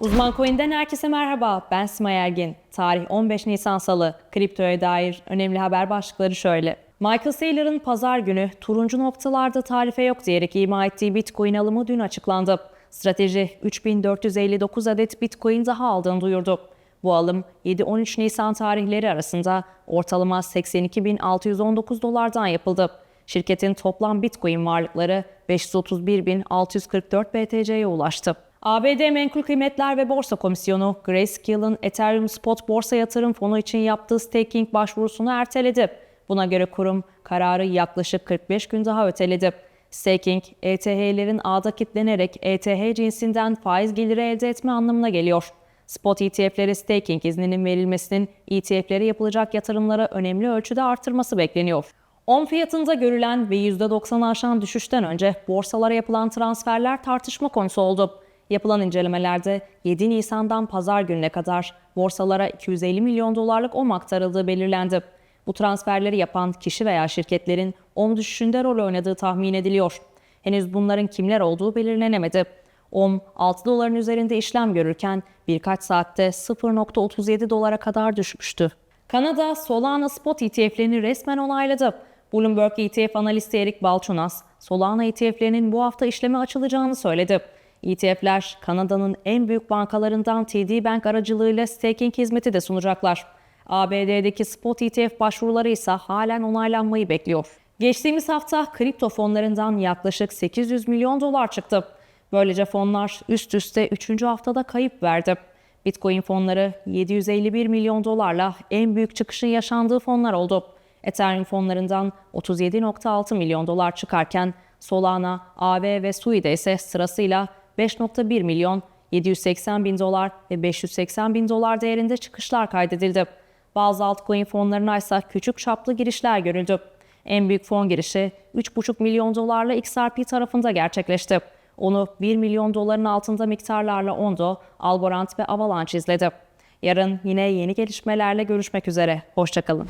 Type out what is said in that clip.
Uzman Coin'den herkese merhaba. Ben Simay Ergin. Tarih 15 Nisan Salı. Kriptoya dair önemli haber başlıkları şöyle. Michael Saylor'ın pazar günü turuncu noktalarda tarife yok diyerek ima ettiği Bitcoin alımı dün açıklandı. Strateji 3459 adet Bitcoin daha aldığını duyurdu. Bu alım 7-13 Nisan tarihleri arasında ortalama 82.619 dolardan yapıldı. Şirketin toplam Bitcoin varlıkları 531.644 BTC'ye ulaştı. ABD Menkul Kıymetler ve Borsa Komisyonu, Grayscale'ın Ethereum Spot Borsa Yatırım Fonu için yaptığı staking başvurusunu erteledi. Buna göre kurum kararı yaklaşık 45 gün daha öteledi. Staking, ETH'lerin ağda kitlenerek ETH cinsinden faiz geliri elde etme anlamına geliyor. Spot ETF'lere staking izninin verilmesinin ETF'lere yapılacak yatırımlara önemli ölçüde artırması bekleniyor. On fiyatında görülen ve %90 aşan düşüşten önce borsalara yapılan transferler tartışma konusu oldu. Yapılan incelemelerde 7 Nisan'dan pazar gününe kadar borsalara 250 milyon dolarlık OM aktarıldığı belirlendi. Bu transferleri yapan kişi veya şirketlerin OM düşüşünde rol oynadığı tahmin ediliyor. Henüz bunların kimler olduğu belirlenemedi. OM 6 doların üzerinde işlem görürken birkaç saatte 0.37 dolara kadar düşmüştü. Kanada Solana Spot ETF'lerini resmen onayladı. Bloomberg ETF analisti Erik Balchunas, Solana ETF'lerinin bu hafta işleme açılacağını söyledi. ETF'ler Kanada'nın en büyük bankalarından TD Bank aracılığıyla staking hizmeti de sunacaklar. ABD'deki spot ETF başvuruları ise halen onaylanmayı bekliyor. Geçtiğimiz hafta kripto fonlarından yaklaşık 800 milyon dolar çıktı. Böylece fonlar üst üste 3. haftada kayıp verdi. Bitcoin fonları 751 milyon dolarla en büyük çıkışın yaşandığı fonlar oldu. Ethereum fonlarından 37.6 milyon dolar çıkarken Solana, AV ve Sui'de ise sırasıyla 5.1 milyon, 780 bin dolar ve 580 bin dolar değerinde çıkışlar kaydedildi. Bazı altcoin fonlarına ise küçük çaplı girişler görüldü. En büyük fon girişi 3,5 milyon dolarla XRP tarafında gerçekleşti. Onu 1 milyon doların altında miktarlarla Ondo, Algorand ve Avalanche izledi. Yarın yine yeni gelişmelerle görüşmek üzere. Hoşçakalın.